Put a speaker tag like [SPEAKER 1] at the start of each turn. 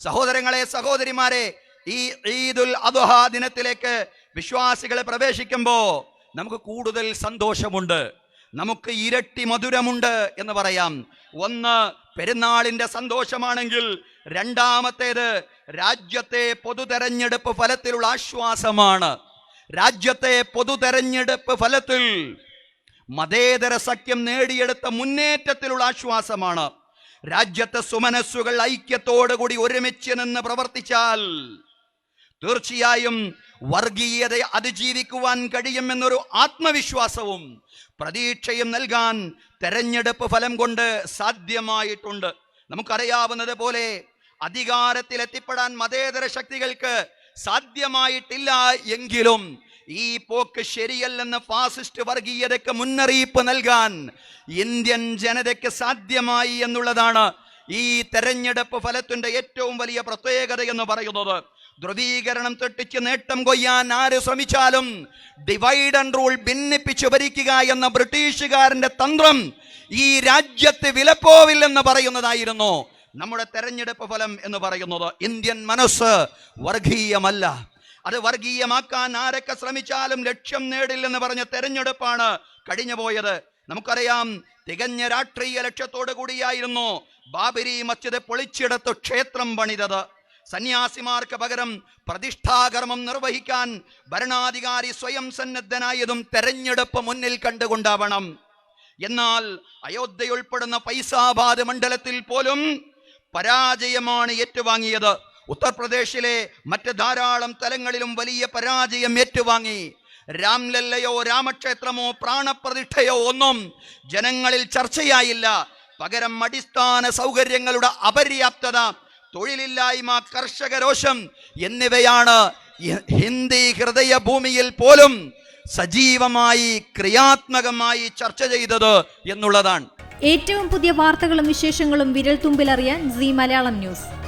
[SPEAKER 1] സഹോദരങ്ങളെ സഹോദരിമാരെ ഈ ഈദുൽ അദുഹ ദിനത്തിലേക്ക് വിശ്വാസികളെ പ്രവേശിക്കുമ്പോൾ നമുക്ക് കൂടുതൽ സന്തോഷമുണ്ട്. നമുക്ക് ഇരട്ടി മധുരമുണ്ട് എന്ന് പറയാം. ഒന്ന് പെരുന്നാളിന്റെ സന്തോഷമാണെങ്കിൽ രണ്ടാമത്തേത് രാജ്യത്തെ പൊതുതെരഞ്ഞെടുപ്പ് ഫലത്തിലുള്ള ആശ്വാസമാണ്. രാജ്യത്തെ പൊതുതെരഞ്ഞെടുപ്പ് ഫലത്തിൽ മതേതര സഖ്യം നേടിയെടുത്ത മുന്നേറ്റത്തിലുള്ള ആശ്വാസമാണ്. രാജ്യത്തെ സുമനസ്സുകൾ ഐക്യത്തോടുകൂടി ഒരുമിച്ച് നിന്ന് പ്രവർത്തിച്ചാൽ തീർച്ചയായും വർഗീയതയെ അതിജീവിക്കുവാൻ കഴിയുമെന്നൊരു ആത്മവിശ്വാസവും പ്രതീക്ഷയും നൽകാൻ തെരഞ്ഞെടുപ്പ് ഫലം കൊണ്ട് സാധ്യമായിട്ടുണ്ട്. നമുക്കറിയാവുന്നത് പോലെ അധികാരത്തിൽ എത്തിപ്പെടാൻ മതേതര ശക്തികൾക്ക് സാധ്യമായിട്ടില്ല എങ്കിലും ഈ പോക്ക് ശരിയല്ലെന്ന് ഫാസിസ്റ്റ് വർഗീയതയ്ക്ക് മുന്നറിയിപ്പ് നൽകാൻ ഇന്ത്യൻ ജനതയ്ക്ക് സാധ്യമായി എന്നുള്ളതാണ് ഈ തെരഞ്ഞെടുപ്പ് ഫലത്തിന്റെ ഏറ്റവും വലിയ പ്രത്യേകത എന്ന് പറയുന്നത്. ധ്രുവീകരണം തെട്ടിച്ച് നേട്ടം കൊയ്യാൻ ആര് ശ്രമിച്ചാലും ഡിവൈഡ് ആൻഡ് റൂൾ ഭിന്നിപ്പിച്ച് ഭരിക്കുക എന്ന ബ്രിട്ടീഷുകാരന്റെ തന്ത്രം ഈ രാജ്യത്ത് വിലപ്പോവില്ലെന്ന് പറയുന്നതായിരുന്നു. നമ്മുടെ തെരഞ്ഞെടുപ്പ് ഫലം എന്ന് പറയുന്നത് ഇന്ത്യൻ മനസ്സ് വർഗീയമല്ല. അത് വർഗീയമാക്കാൻ ആരൊക്കെ ശ്രമിച്ചാലും ലക്ഷ്യം നേടില്ലെന്ന് പറഞ്ഞ തെരഞ്ഞെടുപ്പാണ് കഴിഞ്ഞു പോയത് നമുക്കറിയാം തികഞ്ഞ രാഷ്ട്രീയ ലക്ഷ്യത്തോടു കൂടിയായിരുന്നു ബാബരി മസ്ജിദ് പൊളിച്ചെടുത്ത് ക്ഷേത്രം പണിതത്. സന്യാസിമാർക്ക് പകരം പ്രതിഷ്ഠാകർമ്മം നിർവഹിക്കാൻ ഭരണാധികാരി സ്വയം സന്നദ്ധനായതും തെരഞ്ഞെടുപ്പ് മുന്നിൽ കണ്ടുകൊണ്ടാവണം. എന്നാൽ അയോധ്യ ഉൾപ്പെടുന്ന പൈസാബാദ് മണ്ഡലത്തിൽ പോലും പരാജയമാണ് ഏറ്റുവാങ്ങിയത്. ഉത്തർപ്രദേശിലെ മറ്റ് ധാരാളം തലങ്ങളിലും വലിയ പരാജയം ഏറ്റുവാങ്ങി. രാംലല്ലയോ രാമക്ഷേത്രമോ പ്രാണപ്രതിഷ്ഠയോ ഒന്നും ജനങ്ങളിൽ ചർച്ചയായില്ല. പകരം അടിസ്ഥാന സൗകര്യങ്ങളുടെ അപര്യാപ്തത തൊഴിലില്ലായ്മ കർഷകരോഷം എന്നിവയാണ് ഹിന്ദി ഹൃദയ ഭൂമിയിൽ പോലും സജീവമായി ക്രിയാത്മകമായി ചർച്ച ചെയ്തത് എന്നുള്ളതാണ്.
[SPEAKER 2] ഏറ്റവും പുതിയ വാർത്തകളും വിശേഷങ്ങളും വിരൽ തുമ്പിലറിയാൻ സി മലയാളം ന്യൂസ്.